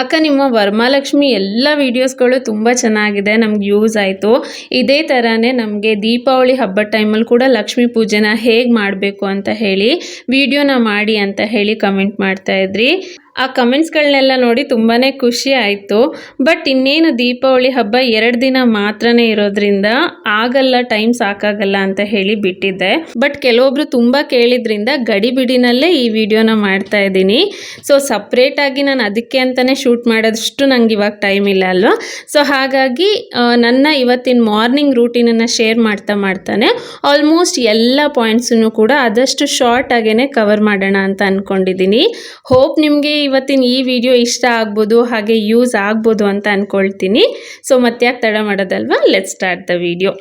ಅಕ್ಕ, ನಿಮ್ಮ ವರ್ಮಾಲಕ್ಷ್ಮಿ ಎಲ್ಲ ವೀಡಿಯೋಸ್ಗಳು ತುಂಬ ಚೆನ್ನಾಗಿದೆ, ನಮ್ಗೆ ಯೂಸ್ ಆಯಿತು. ಇದೇ ಥರನೇ ನಮಗೆ ದೀಪಾವಳಿ ಹಬ್ಬದ ಟೈಮಲ್ಲಿ ಕೂಡ ಲಕ್ಷ್ಮೀ ಪೂಜೆನ ಹೇಗೆ ಮಾಡಬೇಕು ಅಂತ ಹೇಳಿ ವಿಡಿಯೋನ ಮಾಡಿ ಅಂತ ಹೇಳಿ ಕಮೆಂಟ್ ಮಾಡ್ತಾ ಇದ್ರಿ. ಆ ಕಮೆಂಟ್ಸ್ಗಳನ್ನೆಲ್ಲ ನೋಡಿ ತುಂಬಾ ಖುಷಿ ಆಯಿತು. ಬಟ್ ಇನ್ನೇನು ದೀಪಾವಳಿ ಹಬ್ಬ ಎರಡು ದಿನ ಮಾತ್ರನೇ ಇರೋದ್ರಿಂದ ಆಗಲ್ಲ, ಟೈಮ್ ಸಾಕಾಗಲ್ಲ ಅಂತ ಹೇಳಿ ಬಿಟ್ಟಿದ್ದೆ. ಬಟ್ ಕೆಲವೊಬ್ರು ತುಂಬ ಕೇಳಿದ್ರಿಂದ ಗಡಿಬಿಡಿನಲ್ಲೇ ಈ ವಿಡಿಯೋನ ಮಾಡ್ತಾ ಇದ್ದೀನಿ. ಸೊ ಸಪ್ರೇಟಾಗಿ ನಾನು ಅದಕ್ಕೆ ಅಂತಲೇ ಶೂಟ್ ಮಾಡೋದಷ್ಟು ನಂಗೆ ಇವಾಗ ಟೈಮ್ ಇಲ್ಲ ಅಲ್ವಾ? ಸೊ ಹಾಗಾಗಿ ನನ್ನ ಇವತ್ತಿನ ಮಾರ್ನಿಂಗ್ ರೂಟೀನನ್ನು ಶೇರ್ ಮಾಡ್ತಾ ಮಾಡ್ತಾನೆ. ಆಲ್ಮೋಸ್ಟ್ ಎಲ್ಲ ಪಾಯಿಂಟ್ಸನ್ನು ಕೂಡ ಆದಷ್ಟು ಶಾರ್ಟ್ ಆಗೇನೆ ಕವರ್ ಮಾಡೋಣ ಅಂತ ಅಂದ್ಕೊಂಡಿದ್ದೀನಿ ಹೋಪ್ ನಿಮಗೆ ಇವತ್ತಿನ ಈ ವಿಡಿಯೋ ಇಷ್ಟ ಆಗ್ಬೋದು, ಹಾಗೆ ಯೂಸ್ ಆಗ್ಬೋದು ಅಂತ ಅಂದ್ಕೊಳ್ತೀನಿ ಸೊ ಮತ್ತೆ ಯಾಕೆ ತಡ ಮಾಡೋದಲ್ವಾ? Let start the video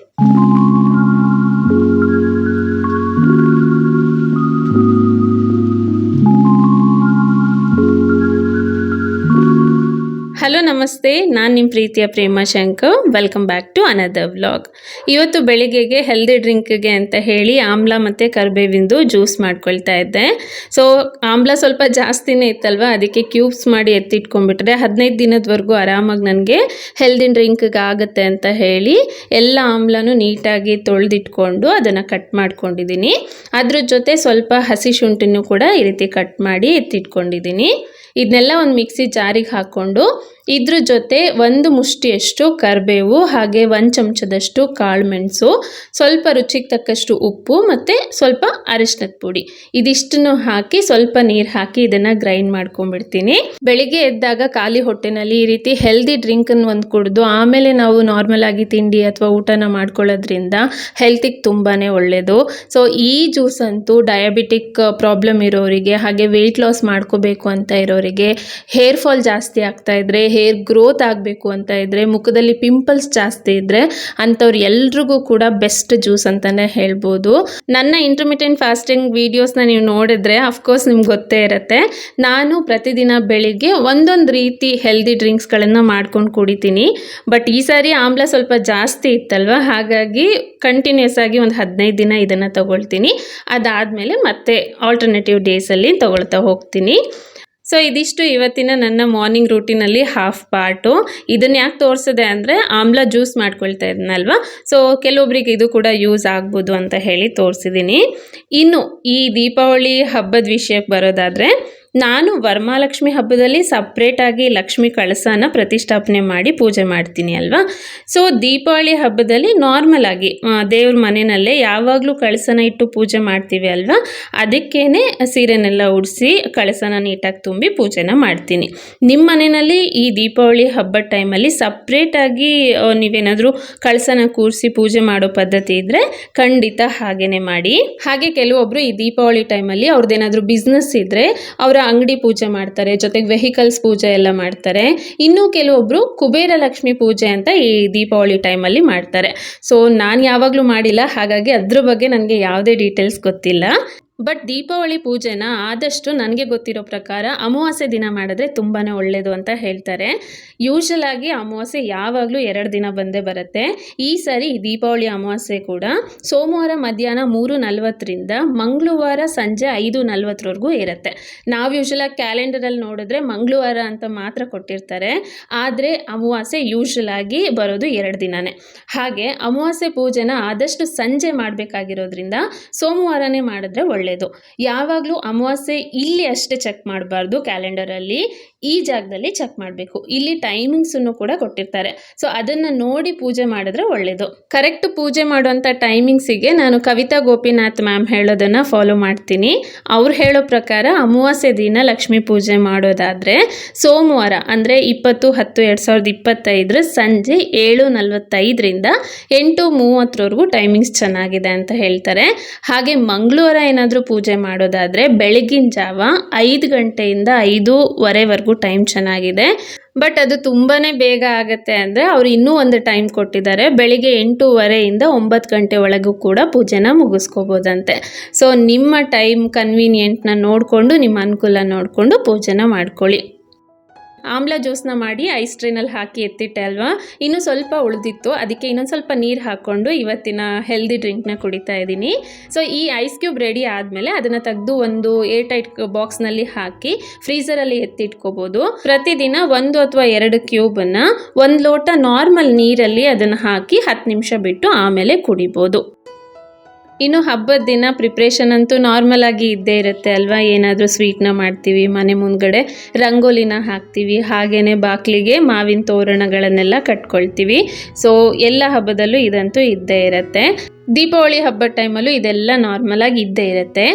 hello, ನಮಸ್ತೆ. ನಾನು ನಿಮ್ಮ ಪ್ರೀತಿಯ Prema Shankar. Welcome back to another vlog ಇವತ್ತು ಬೆಳಿಗ್ಗೆಗೆ ಹೆಲ್ದಿ ಡ್ರಿಂಕ್ಗೆ ಅಂತ ಹೇಳಿ ಆಮ್ಲ ಮತ್ತು ಕರಿಬೇವಿಂದು ಜ್ಯೂಸ್ ಮಾಡ್ಕೊಳ್ತಾ ಇದ್ದೆ. ಸೊ ಆಮ್ಲ ಸ್ವಲ್ಪ ಜಾಸ್ತಿನೇ ಇತ್ತಲ್ವ? ಅದಕ್ಕೆ ಕ್ಯೂಬ್ಸ್ ಮಾಡಿ ಎತ್ತಿಟ್ಕೊಂಡ್ಬಿಟ್ರೆ ಹದಿನೈದು ದಿನದವರೆಗೂ ಆರಾಮಾಗಿ ನನಗೆ ಹೆಲ್ದಿ ಡ್ರಿಂಕ್ಗೆ ಆಗುತ್ತೆ ಅಂತ ಹೇಳಿ ಎಲ್ಲ ಆಮ್ಲನೂ ನೀಟಾಗಿ ತೊಳೆದಿಟ್ಕೊಂಡು ಅದನ್ನು ಕಟ್ ಮಾಡ್ಕೊಂಡಿದ್ದೀನಿ. ಅದ್ರ ಜೊತೆ ಸ್ವಲ್ಪ ಹಸಿ ಶುಂಠಿನೂ ಕೂಡ ಈ ರೀತಿ ಕಟ್ ಮಾಡಿ ಎತ್ತಿಟ್ಕೊಂಡಿದ್ದೀನಿ. ಇದನ್ನೆಲ್ಲ ಒಂದು ಮಿಕ್ಸಿ ಜಾರಿಗೆ ಹಾಕ್ಕೊಂಡು ಇದ್ರ ಜೊತೆ ಒಂದು ಮುಷ್ಟಿಯಷ್ಟು ಕರಿಬೇವು ಹಾಗೆ ಒಂದು ಚಮಚದಷ್ಟು ಕಾಳುಮೆಣಸು, ಸ್ವಲ್ಪ ರುಚಿಗೆ ತಕ್ಕಷ್ಟು ಉಪ್ಪು ಮತ್ತು ಸ್ವಲ್ಪ ಅರಿಶಿನದ ಪುಡಿ. ಇದಿಷ್ಟನ್ನು ಹಾಕಿ ಸ್ವಲ್ಪ ನೀರು ಹಾಕಿ ಇದನ್ನು ಗ್ರೈಂಡ್ ಮಾಡ್ಕೊಂಡ್ಬಿಡ್ತೀನಿ. ಬೆಳಿಗ್ಗೆ ಎದ್ದಾಗ ಖಾಲಿ ಹೊಟ್ಟೆನಲ್ಲಿ ಈ ರೀತಿ ಹೆಲ್ದಿ ಡ್ರಿಂಕನ್ನು ಒಂದು ಕುಡಿದು ಆಮೇಲೆ ನಾವು ನಾರ್ಮಲ್ ಆಗಿ ತಿಂಡಿ ಅಥವಾ ಊಟನ ಮಾಡ್ಕೊಳ್ಳೋದ್ರಿಂದ ಹೆಲ್ತಿಗೆ ತುಂಬಾ ಒಳ್ಳೆಯದು ಸೊ ಈ ಜ್ಯೂಸ್ ಅಂತೂ ಡಯಾಬಿಟಿಕ್ ಪ್ರಾಬ್ಲಮ್ ಇರೋರಿಗೆ ಹಾಗೆ ವೆಯ್ಟ್ ಲಾಸ್ ಮಾಡ್ಕೋಬೇಕು ಅಂತ ಇರೋರಿಗೆ ಹೇರ್ ಫಾಲ್ ಜಾಸ್ತಿ ಆಗ್ತಾ ಇದ್ರೆ ಹೇರ್ ಗ್ರೋತ್ ಆಗಬೇಕು ಅಂತ ಇದ್ರೆ, ಮುಖದಲ್ಲಿ ಪಿಂಪಲ್ಸ್ ಜಾಸ್ತಿ ಇದ್ರೆ ಅಂಥವ್ರು ಎಲ್ರಿಗೂ ಕೂಡ ಬೆಸ್ಟ್ ಜ್ಯೂಸ್ ಅಂತಲೇ ಹೇಳ್ಬೋದು. ನನ್ನ ಇಂಟರ್ಮಿಟೆಂಟ್ ಫಾಸ್ಟಿಂಗ್ ವೀಡಿಯೋಸ್ನ ನೀವು ನೋಡಿದ್ರೆ ಅಫ್ಕೋರ್ಸ್ ನಿಮ್ಗೆ ಗೊತ್ತೇ ಇರುತ್ತೆ. ನಾನು ಪ್ರತಿದಿನ ಬೆಳಿಗ್ಗೆ ಒಂದೊಂದು ರೀತಿ ಹೆಲ್ದಿ ಡ್ರಿಂಕ್ಸ್ಗಳನ್ನು ಮಾಡ್ಕೊಂಡು ಕುಡಿತೀನಿ. ಬಟ್ ಈ ಸಾರಿ ಆಮ್ಲ ಸ್ವಲ್ಪ ಜಾಸ್ತಿ ಇತ್ತಲ್ವ? ಹಾಗಾಗಿ ಕಂಟಿನ್ಯೂಸ್ ಆಗಿ ಒಂದು ಹದಿನೈದು ದಿನ ಇದನ್ನು ತಗೊಳ್ತೀನಿ. ಅದಾದಮೇಲೆ ಮತ್ತೆ ಆಲ್ಟರ್ನೇಟಿವ್ ಡೇಸಲ್ಲಿ ತಗೊಳ್ತಾ ಹೋಗ್ತೀನಿ. ಸೊ ಇದಿಷ್ಟು ಇವತ್ತಿನ ನನ್ನ ಮಾರ್ನಿಂಗ್ ರೂಟೀನಲ್ಲಿ ಹಾಫ್ ಪಾರ್ಟು ಇದನ್ನು ಯಾಕೆ ತೋರಿಸಿದೆ ಅಂದರೆ ಆಮ್ಲ ಜ್ಯೂಸ್ ಮಾಡ್ಕೊಳ್ತಾ ಇದ್ನಲ್ವ? ಸೊ ಕೆಲವೊಬ್ರಿಗೆ ಇದು ಕೂಡ ಯೂಸ್ ಆಗ್ಬೋದು ಅಂತ ಹೇಳಿ ತೋರಿಸಿದ್ದೀನಿ ಇನ್ನು ಈ ದೀಪಾವಳಿ ಹಬ್ಬದ ವಿಷಯಕ್ಕೆ ಬರೋದಾದರೆ ನಾನು ವರ್ಮಾಲಕ್ಷ್ಮಿ ಹಬ್ಬದಲ್ಲಿ ಸಪ್ರೇಟಾಗಿ ಲಕ್ಷ್ಮಿ ಕಳಸನ ಪ್ರತಿಷ್ಠಾಪನೆ ಮಾಡಿ ಪೂಜೆ ಮಾಡ್ತೀನಿ ಅಲ್ವಾ? ಸೊ ದೀಪಾವಳಿ ಹಬ್ಬದಲ್ಲಿ ನಾರ್ಮಲ್ ಆಗಿ ದೇವ್ರ ಮನೆಯಲ್ಲೇ ಯಾವಾಗಲೂ ಕಳಸನ ಇಟ್ಟು ಪೂಜೆ ಮಾಡ್ತೀವಿ ಅಲ್ವಾ? ಅದಕ್ಕೇ ಸೀರೆನೆಲ್ಲ ಉಡಿಸಿ ಕಳಸನ ನೀಟಾಗಿ ತುಂಬಿ ಪೂಜೆನ ಮಾಡ್ತೀನಿ. ನಿಮ್ಮ ಮನೆಯಲ್ಲಿ ಈ ದೀಪಾವಳಿ ಹಬ್ಬದ ಟೈಮಲ್ಲಿ ಸಪ್ರೇಟಾಗಿ ನೀವೇನಾದರೂ ಕಳಸನ ಕೂರಿಸಿ ಪೂಜೆ ಮಾಡೋ ಪದ್ಧತಿ ಇದ್ದರೆ ಖಂಡಿತ ಹಾಗೇನೆ ಮಾಡಿ. ಹಾಗೆ ಕೆಲವೊಬ್ಬರು ಈ ದೀಪಾವಳಿ ಟೈಮಲ್ಲಿ ಅವ್ರದ್ದೇನಾದರೂ ಬಿಸ್ನೆಸ್ ಇದ್ದರೆ ಅವರ ಅಂಗಡಿ ಪೂಜೆ ಮಾಡ್ತಾರೆ, ಜೊತೆಗೆ ವೆಹಿಕಲ್ಸ್ ಪೂಜೆ ಎಲ್ಲ ಮಾಡ್ತಾರೆ. ಇನ್ನು ಕೆಲವೊಬ್ರು ಕುಬೇರ ಲಕ್ಷ್ಮಿ ಪೂಜೆ ಅಂತ ಈ ದೀಪಾವಳಿ ಟೈಮಲ್ಲಿ ಮಾಡ್ತಾರೆ. ಸೊ ನಾನು ಯಾವಾಗಲೂ ಮಾಡಿಲ್ಲ, ಹಾಗಾಗಿ ಅದ್ರ ಬಗ್ಗೆ ನನಗೆ ಯಾವುದೇ ಡೀಟೇಲ್ಸ್ ಗೊತ್ತಿಲ್ಲ. ಬಟ್ ದೀಪಾವಳಿ ಪೂಜೆನ ಆದಷ್ಟು ನನಗೆ ಗೊತ್ತಿರೋ ಪ್ರಕಾರ ಅಮಾವಾಸ್ಯೆ ದಿನ ಮಾಡಿದ್ರೆ ತುಂಬಾ ಒಳ್ಳೆಯದು ಅಂತ ಹೇಳ್ತಾರೆ. ಯೂಶಲ್ ಆಗಿ ಅಮಾವಾಸ್ಯೆ ಯಾವಾಗಲೂ ಎರಡು ದಿನ ಬಂದೇ ಬರುತ್ತೆ. ಈ ಸಾರಿ ದೀಪಾವಳಿ ಅಮಾವಾಸ್ಯೆ ಕೂಡ. ಸೋಮವಾರ ಮಧ್ಯಾಹ್ನ ಮೂರು ನಲ್ವತ್ತರಿಂದ ಮಂಗಳವಾರ ಸಂಜೆ ಐದು ನಲ್ವತ್ತರವರೆಗೂ ಇರುತ್ತೆ. ನಾವು ಯೂಶಲಾಗಿ ಕ್ಯಾಲೆಂಡರಲ್ಲಿ ನೋಡಿದ್ರೆ ಮಂಗಳವಾರ ಅಂತ ಮಾತ್ರ ಕೊಟ್ಟಿರ್ತಾರೆ. ಆದರೆ ಅಮಾವಾಸ್ಯೆ ಯೂಶಲ್ ಆಗಿ ಬರೋದು ಎರಡು ದಿನನೇ. ಹಾಗೆ ಅಮಾವಾಸ್ಯೆ ಪೂಜೆನ ಆದಷ್ಟು ಸಂಜೆ ಮಾಡಬೇಕಾಗಿರೋದ್ರಿಂದ ಸೋಮವಾರನೇ ಮಾಡಿದ್ರೆ ಒಳ್ಳೆಯದು ಯಾವಾಗಲೂ ಅಮಾವಾಸ್ಯೆ ಇಲ್ಲಿ ಅಷ್ಟೇ ಚೆಕ್ ಮಾಡಬಾರ್ದು ಕ್ಯಾಲೆಂಡರಲ್ಲಿ ಈ ಜಾಗದಲ್ಲಿ ಚೆಕ್ ಮಾಡಬೇಕು. ಇಲ್ಲಿ ಟೈಮಿಂಗ್ಸನ್ನು ಕೂಡ ಕೊಟ್ಟಿರ್ತಾರೆ. ಸೊ ಅದನ್ನು ನೋಡಿ ಪೂಜೆ ಮಾಡಿದ್ರೆ ಒಳ್ಳೆಯದು ಕರೆಕ್ಟ್ ಪೂಜೆ ಮಾಡುವಂಥ ಟೈಮಿಂಗ್ಸಿಗೆ ನಾನು ಕವಿತಾ ಗೋಪಿನಾಥ್ ಮ್ಯಾಮ್ ಹೇಳೋದನ್ನು ಫಾಲೋ ಮಾಡ್ತೀನಿ. ಅವ್ರು ಹೇಳೋ ಪ್ರಕಾರ ಅಮಾವಾಸ್ಯೆ ದಿನ ಲಕ್ಷ್ಮೀ ಪೂಜೆ ಮಾಡೋದಾದರೆ ಸೋಮವಾರ ಅಂದರೆ ಇಪ್ಪತ್ತು, ಹತ್ತು, ಎರಡು ಸಾವಿರದ ಇಪ್ಪತ್ತೈದರ ಸಂಜೆ ಏಳು ನಲವತ್ತೈದರಿಂದ ಎಂಟು ಮೂವತ್ತರವರೆಗೂ ಟೈಮಿಂಗ್ಸ್ ಚೆನ್ನಾಗಿದೆ ಅಂತ ಹೇಳ್ತಾರೆ. ಹಾಗೆ ಮಂಗಳವಾರ ಏನಾದರೂ ಪೂಜೆ ಮಾಡೋದಾದರೆ ಬೆಳಗಿನ ಜಾವ ಐದು ಗಂಟೆಯಿಂದ ಐದೂವರೆವರೆಗೂ ಟೈಮ್ ಚೆನ್ನಾಗಿದೆ. ಬಟ್ ಅದು ತುಂಬಾ ಬೇಗ ಆಗುತ್ತೆ ಅಂದರೆ ಅವರು ಇನ್ನೂ ಒಂದು ಟೈಮ್ ಕೊಟ್ಟಿದ್ದಾರೆ. ಬೆಳಿಗ್ಗೆ ಎಂಟೂವರೆಯಿಂದ ಒಂಬತ್ತು ಗಂಟೆ ಒಳಗೂ ಕೂಡ ಪೂಜೆನ ಮುಗಿಸ್ಕೋಬೋದಂತೆ. ಸೊ ನಿಮ್ಮ ಟೈಮ್ ಕನ್ವೀನಿಯೆಂಟ್ನ ನೋಡಿಕೊಂಡು, ನಿಮ್ಮ ಅನುಕೂಲ ನೋಡಿಕೊಂಡು ಪೂಜೆನ ಮಾಡ್ಕೊಳ್ಳಿ. ಆಮ್ಲ ಜ್ಯೂಸ್ನ ಮಾಡಿ ಐಸ್ ಟ್ರೇನಲ್ಲಿ ಹಾಕಿ ಎತ್ತಿಟ್ಟೆ ಅಲ್ವಾ? ಇನ್ನೂ ಸ್ವಲ್ಪ ಉಳಿದಿತ್ತು. ಅದಕ್ಕೆ ಇನ್ನೊಂದು ಸ್ವಲ್ಪ ನೀರು ಹಾಕ್ಕೊಂಡು ಇವತ್ತಿನ ಹೆಲ್ದಿ ಡ್ರಿಂಕ್ನ ಕುಡಿತಾ ಇದ್ದೀನಿ. ಸೊ ಈ ಐಸ್ ಕ್ಯೂಬ್ ರೆಡಿ ಆದಮೇಲೆ ಅದನ್ನು ತೆಗೆದು ಒಂದು ಏರ್ ಟೈಟ್ ಬಾಕ್ಸ್ನಲ್ಲಿ ಹಾಕಿ ಫ್ರೀಸರಲ್ಲಿ ಎತ್ತಿಟ್ಕೋಬೋದು. ಪ್ರತಿದಿನ ಒಂದು ಅಥವಾ ಎರಡು ಕ್ಯೂಬನ್ನು ಒಂದು ಲೋಟ ನಾರ್ಮಲ್ ನೀರಲ್ಲಿ ಅದನ್ನು ಹಾಕಿ ಹತ್ತು ನಿಮಿಷ ಬಿಟ್ಟು ಆಮೇಲೆ ಕುಡಿಬೋದು. ಇನ್ನು ಹಬ್ಬದ ದಿನ ಪ್ರಿಪ್ರೇಷನ್ ಅಂತೂ ನಾರ್ಮಲ್ ಆಗಿ ಇದ್ದೇ ಇರುತ್ತೆ ಅಲ್ವಾ? ಏನಾದರೂ ಸ್ವೀಟ್ನ ಮಾಡ್ತೀವಿ, ಮನೆ ಮುಂದ್ಗಡೆ ರಂಗೋಲಿನ ಹಾಕ್ತೀವಿ ಹಾಗೇ ಬಾಗಿಲಿಗೆ ಮಾವಿನ ತೋರಣಗಳನ್ನೆಲ್ಲ ಕಟ್ಕೊಳ್ತೀವಿ. ಸೊ ಎಲ್ಲ ಹಬ್ಬದಲ್ಲೂ ಇದಂತೂ ಇದ್ದೇ ಇರುತ್ತೆ. ದೀಪಾವಳಿ ಹಬ್ಬದ ಟೈಮಲ್ಲೂ ಇದೆಲ್ಲ ನಾರ್ಮಲ್ ಆಗಿ ಇದ್ದೇ ಇರುತ್ತೆ.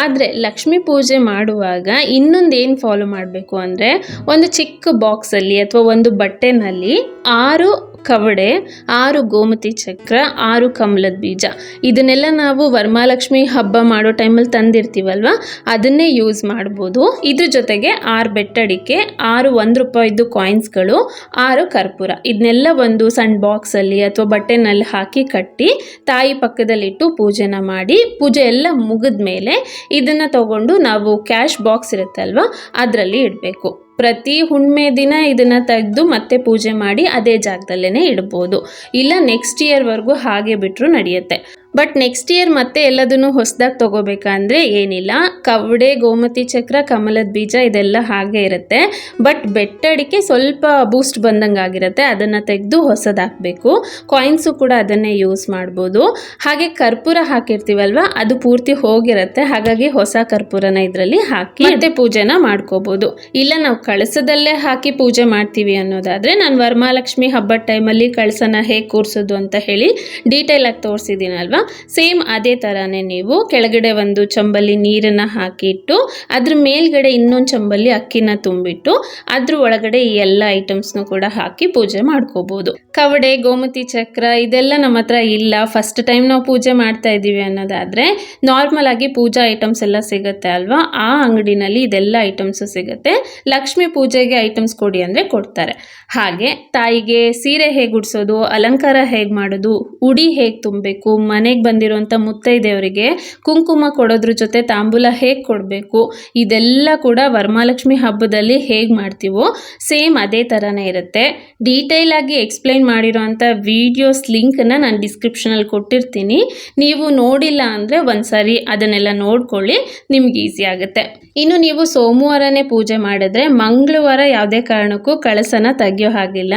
ಆದರೆ ಲಕ್ಷ್ಮೀ ಪೂಜೆ ಮಾಡುವಾಗ ಇನ್ನೊಂದು ಏನು ಫಾಲೋ ಮಾಡಬೇಕು ಅಂದರೆ, ಒಂದು ಚಿಕ್ಕ ಬಾಕ್ಸಲ್ಲಿ ಅಥವಾ ಒಂದು ಬಟ್ಟೆನಲ್ಲಿ ಆರು ಕವಡೆ, ಆರು ಗೋಮತಿ ಚಕ್ರ, ಆರು ಕಮಲದ ಬೀಜ. ಇದನ್ನೆಲ್ಲ ನಾವು ವರಮಹಾಲಕ್ಷ್ಮಿ ಹಬ್ಬ ಮಾಡೋ ಟೈಮಲ್ಲಿ ತಂದಿರ್ತೀವಲ್ವ? ಅದನ್ನೇ ಯೂಸ್ ಮಾಡ್ಬೋದು. ಇದ್ರ ಜೊತೆಗೆ ಆರು ಬೆಟ್ಟಡಿಕೆ, ಆರು ಒಂದು ರೂಪಾಯಿದ್ದು ಕಾಯಿನ್ಸ್ಗಳು ಆರು ಕರ್ಪೂರ. ಇದನ್ನೆಲ್ಲ ಒಂದು ಸಣ್ಣ ಬಾಕ್ಸಲ್ಲಿ ಅಥವಾ ಬಟ್ಟೆನಲ್ಲಿ ಹಾಕಿ ಕಟ್ಟಿ ತಾಯಿ ಪಕ್ಕದಲ್ಲಿಟ್ಟು ಪೂಜೆನ ಮಾಡಿ, ಪೂಜೆ ಎಲ್ಲ ಮುಗಿದ ಮೇಲೆ ಇದನ್ನು ತಗೊಂಡು ನಾವು ಕ್ಯಾಶ್ ಬಾಕ್ಸ್ ಇರುತ್ತಲ್ವ, ಅದರಲ್ಲಿ ಇಡಬೇಕು. ಪ್ರತಿ ಹುಣ್ಣಿಮೆ ದಿನ ಇದನ್ನು ತೆಗೆದು ಮತ್ತೆ ಪೂಜೆ ಮಾಡಿ ಅದೇ ಜಾಗದಲ್ಲೇ ಇಡ್ಬೋದು. ಇಲ್ಲ ನೆಕ್ಸ್ಟ್ ಇಯರ್ವರೆಗೂ ಹಾಗೆ ಬಿಟ್ಟರು ನಡೆಯುತ್ತೆ. ಬಟ್ ನೆಕ್ಸ್ಟ್ ಇಯರ್ ಮತ್ತೆ ಎಲ್ಲದನ್ನು ಹೊಸದಾಗಿ ತೊಗೋಬೇಕಂದ್ರೆ ಏನಿಲ್ಲ. ಕವಡೆ ಗೋಮತಿ ಚಕ್ರ ಕಮಲದ ಬೀಜ ಇದೆಲ್ಲ ಹಾಗೆ ಇರುತ್ತೆ. ಬಟ್ ಬೆಟ್ಟಡಿಕೆ ಸ್ವಲ್ಪ ಬೂಸ್ಟ್ ಬಂದಂಗೆ ಆಗಿರುತ್ತೆ. ಅದನ್ನು ತೆಗೆದು ಹೊಸದಾಕಬೇಕು. ಕಾಯಿನ್ಸು ಕೂಡ ಅದನ್ನೇ ಯೂಸ್ ಮಾಡ್ಬೋದು. ಹಾಗೆ ಕರ್ಪೂರ ಹಾಕಿರ್ತೀವಲ್ವ ಅದು ಪೂರ್ತಿ ಹೋಗಿರುತ್ತೆ. ಹಾಗಾಗಿ ಹೊಸ ಕರ್ಪೂರನ ಇದರಲ್ಲಿ ಹಾಕಿ ಮತ್ತೆ ಪೂಜೆನ ಮಾಡ್ಕೋಬೋದು. ಇಲ್ಲ ನಾವು ಕಳಸದಲ್ಲೇ ಹಾಕಿ ಪೂಜೆ ಮಾಡ್ತೀವಿ ಅನ್ನೋದಾದರೆ ನಾನು ವರಮಹಾಲಕ್ಷ್ಮಿ ಹಬ್ಬದ ಟೈಮಲ್ಲಿ ಕಳಸನ ಹೇಗೆ ಕೂರಿಸೋದು ಅಂತ ಹೇಳಿ ಡೀಟೇಲಾಗಿ ಆಗಿ ಸೇಮ್ ಅದೇ ಥರನೇ ನೀವು ಕೆಳಗಡೆ ಒಂದು ಚಂಬಲ್ಲಿ ನೀರನ್ನು ಹಾಕಿಟ್ಟು, ಅದ್ರ ಮೇಲ್ಗಡೆ ಇನ್ನೊಂದು ಚಂಬಲ್ಲಿ ಅಕ್ಕಿನ ತುಂಬಿಟ್ಟು, ಅದ್ರ ಒಳಗಡೆ ಈ ಎಲ್ಲ ಐಟಮ್ಸ್ನು ಕೂಡ ಹಾಕಿ ಪೂಜೆ ಮಾಡ್ಕೋಬೋದು. ಕವಡೆ, ಗೋಮತಿ ಚಕ್ರ ಇದೆಲ್ಲ ನಮ್ಮ ಹತ್ರ ಇಲ್ಲ. ಫಸ್ಟ್ ಟೈಮ್ ನಾವು ಪೂಜೆ ಮಾಡ್ತಾ ಇದ್ದೀವಿ ಅನ್ನೋದಾದರೆ ನಾರ್ಮಲ್ ಆಗಿ ಪೂಜಾ ಐಟಮ್ಸ್ ಎಲ್ಲ ಸಿಗುತ್ತೆ ಅಲ್ವಾ? ಆ ಅಂಗಡಿನಲ್ಲಿ ಇದೆಲ್ಲ ಐಟಮ್ಸು ಸಿಗುತ್ತೆ. ಲಕ್ಷ್ಮಿ ಪೂಜೆಗೆ ಐಟಮ್ಸ್ ಕೊಡಿ ಅಂದರೆ ಕೊಡ್ತಾರೆ. ಹಾಗೆ ತಾಯಿಗೆ ಸೀರೆ ಹೇಗೆ ಉಡ್ಸೋದು, ಅಲಂಕಾರ ಹೇಗೆ ಮಾಡೋದು, ಉಡಿ ಹೇಗೆ ತುಂಬಬೇಕು ಮನೆಗೆ ಬಂದಿರುವಂಥ ಮುತ್ತೈದೆಯವರಿಗೆ ಕುಂಕುಮ ಕೊಡೋದ್ರ ಜೊತೆ ತಾಂಬೂಲ ಹೇಗೆ ಕೊಡಬೇಕು? ಇದೆಲ್ಲ ಕೂಡ ವರಮಾಲಕ್ಷ್ಮಿ ಹಬ್ಬದಲ್ಲಿ ಹೇಗೆ ಮಾಡ್ತೀವೋ ಸೇಮ್ ಅದೇ ಥರನೇ ಇರುತ್ತೆ. ಡೀಟೇಲ್ ಆಗಿ ಎಕ್ಸ್ಪ್ಲೈನ್ ಮಾಡಿರೋಂಥ ವೀಡಿಯೋಸ್ ಲಿಂಕನ್ನು ನಾನು ಡಿಸ್ಕ್ರಿಪ್ಷನಲ್ಲಿ ಕೊಟ್ಟಿರ್ತೀನಿ. ನೀವು ನೋಡಿಲ್ಲ ಅಂದರೆ ಒಂದ್ಸರಿ ಅದನ್ನೆಲ್ಲ ನೋಡ್ಕೊಳ್ಳಿ, ನಿಮ್ಗೆ ಈಸಿ ಆಗುತ್ತೆ. ಇನ್ನು ನೀವು ಸೋಮವಾರನೇ ಪೂಜೆ ಮಾಡಿದ್ರೆ ಮಂಗಳವಾರ ಯಾವುದೇ ಕಾರಣಕ್ಕೂ ಕಳಸನ ತೆಗಿಯೋ ಹಾಗಿಲ್ಲ.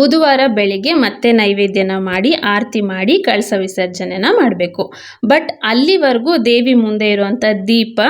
ಬುಧವಾರ ಬೆಳಿಗ್ಗೆ ಮತ್ತೆ ನೈವೇದ್ಯನ ಮಾಡಿ, ಆರತಿ ಮಾಡಿ, ಕಳಸ ವಿಸರ್ಜನೆನ ಮಾಡಬೇಕು. ಬಟ್ ಅಲ್ಲಿವರೆಗೂ ದೇವಿ ಮುಂದೆ ಇರುವಂಥ ದೀಪ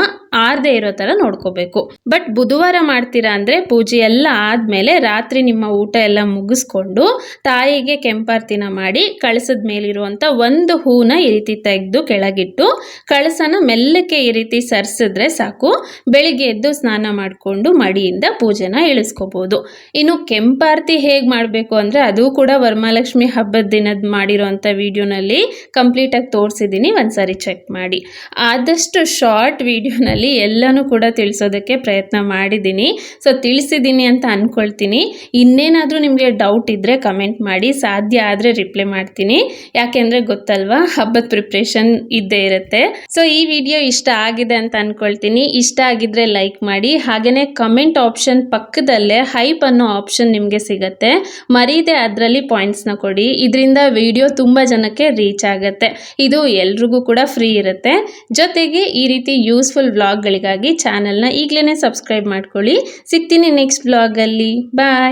ಆರದೇ ಇರೋ ಥರ ನೋಡ್ಕೋಬೇಕು. ಬಟ್ ಬುಧವಾರ ಮಾಡ್ತೀರಾ ಅಂದರೆ ಪೂಜೆ ಎಲ್ಲ ಆದಮೇಲೆ ರಾತ್ರಿ ನಿಮ್ಮ ಊಟ ಎಲ್ಲ ಮುಗಿಸ್ಕೊಂಡು ತಾಯಿಗೆ ಕೆಂಪಾರ್ತಿನ ಮಾಡಿ ಕಳಸದ ಮೇಲಿರುವಂಥ ಒಂದು ಹೂನ ಈ ರೀತಿ ತೆಗೆದು ಕೆಳಗಿಟ್ಟು ಕಳಸನ ಮೆಲ್ಲಕ್ಕೆ ಈ ರೀತಿ ಸರಿಸಿದ್ರೆ ಸಾಕು. ಬೆಳಿಗ್ಗೆ ಎದ್ದು ಸ್ನಾನ ಮಾಡಿಕೊಂಡು ಮಡಿಯಿಂದ ಪೂಜೆನ ಇಳಿಸ್ಕೋಬೋದು. ಇನ್ನು ಕೆಂಪಾರ್ತಿ ಹೇಗೆ ಮಾಡಬೇಕು ಅಂದರೆ ಅದು ಕೂಡ ವರಮಹಾಲಕ್ಷ್ಮಿ ಹಬ್ಬದ ದಿನದ ಮಾಡಿರೋಂಥ ವಿಡಿಯೋನಲ್ಲಿ ಕಂಪ್ಲೀಟಾಗಿ ತೋರಿಸಿದ್ದೀನಿ, ಒಂದ್ಸರಿ ಚೆಕ್ ಮಾಡಿ. ಆದಷ್ಟು ಶಾರ್ಟ್ ವಿಡಿಯೋನಲ್ಲಿ ಎಲ್ಲನೂ ಕೂಡ ತಿಳಿಸೋದಕ್ಕೆ ಪ್ರಯತ್ನ ಮಾಡಿದ್ದೀನಿ. ಸೊ ತಿಳಿಸಿದ್ದೀನಿ ಅಂತ ಅಂದ್ಕೊಳ್ತೀನಿ ಇನ್ನೇನಾದರೂ ನಿಮಗೆ ಡೌಟ್ ಇದ್ದರೆ ಕಮೆಂಟ್ ಮಾಡಿ. ಸಾಧ್ಯ ಆದರೆ ರಿಪ್ಲೈ ಮಾಡ್ತೀನಿ. ಯಾಕೆಂದರೆ ಗೊತ್ತಲ್ವಾ, ಹಬ್ಬದ ಪ್ರಿಪ್ರೇಷನ್ ಇದ್ದೇ ಇರುತ್ತೆ. ಸೊ ಈ ವಿಡಿಯೋ ಇಷ್ಟ ಆಗಿದೆ ಅಂತ ಅಂದ್ಕೊಳ್ತೀನಿ ಇಷ್ಟ ಆಗಿದ್ರೆ ಲೈಕ್ ಮಾಡಿ. ಹಾಗೆಯೇ ಕಮೆಂಟ್ ಆಪ್ಷನ್ ಪಕ್ಕದಲ್ಲೇ ಹೈಪ್ ಅನ್ನೋ ಆಪ್ಷನ್ ನಿಮಗೆ ಸಿಗುತ್ತೆ. ಮರೀದೆ ಅದರಲ್ಲಿ ಪಾಯಿಂಟ್ಸ್ನ ಕೊಡಿ. ಇದರಿಂದ ವಿಡಿಯೋ ತುಂಬ ಜನಕ್ಕೆ ರೀಚ್ ಆಗುತ್ತೆ. ಇದು ಎಲ್ರಿಗೂ ಕೂಡ ಫ್ರೀ ಇರುತ್ತೆ. ಜೊತೆಗೆ ಈ ರೀತಿ ಯೂಸ್ಫುಲ್ ವ್ಲಾಗ್ಗಳಿಗಾಗಿ ಚಾನಲ್ನ ಈಗಲೇ ಸಬ್ಸ್ಕ್ರೈಬ್ ಮಾಡ್ಕೊಳ್ಳಿ. ಸಿಗ್ತೀನಿ ನೆಕ್ಸ್ಟ್ ವ್ಲಾಗಲ್ಲಿ ಬಾಯ್